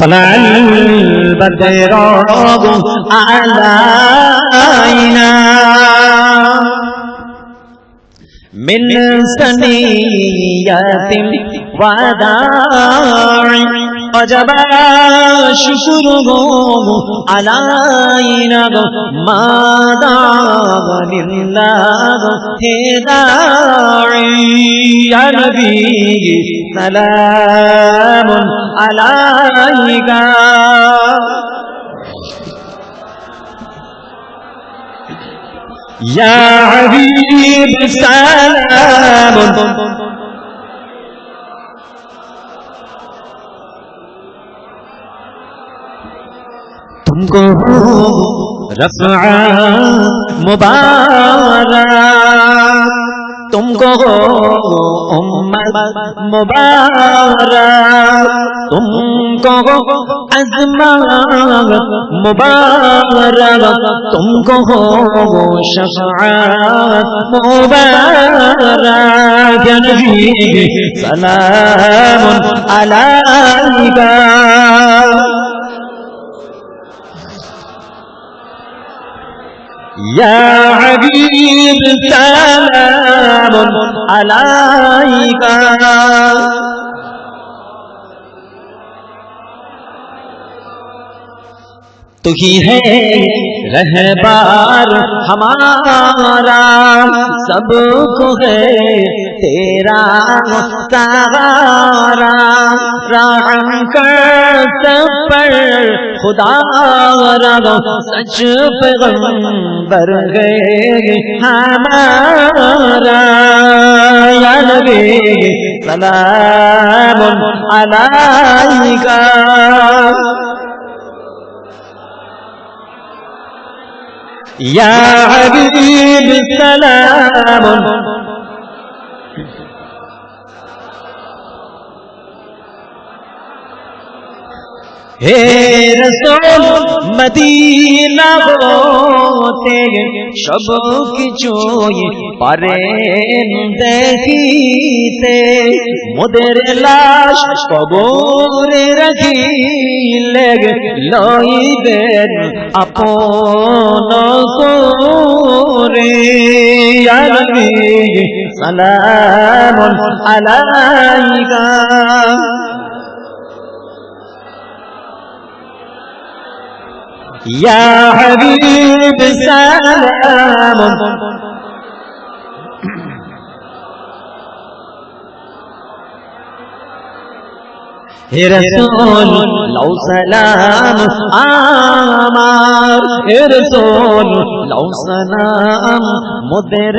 طلع البدر علينا من سنية وداع وجب شكره علينا ما دام لله هداعي يا نبي سلام عليك يا حبيب سلام۔ تم کو رفع مبارک۔ تم کو امت مبارک تم کو عظمت مبارک تم کو شفاعت مبارک نبی سلام علیکہ يا حبيب سلام عليك. تو ہی ہے رہبار ہمارا سب کو ہے تیرا سہارا۔ رحم کر سب پر خدا را سچ پیغمبر گئے ہمارا۔ یا نبی، سلام علیکہ۔ یا حبیب، سلام হে রসুল মদিনা হতে সব কিছুই পারেন দেখিতে। মোদের লাশ কবরে রাখিলে লইবেন আপন সোরে আলবি সালাম আলাইকা। یا نبی سلام علیکہ يا حبيب سلام اے رسول لو سلام آمار اے رسول لو سلام مدر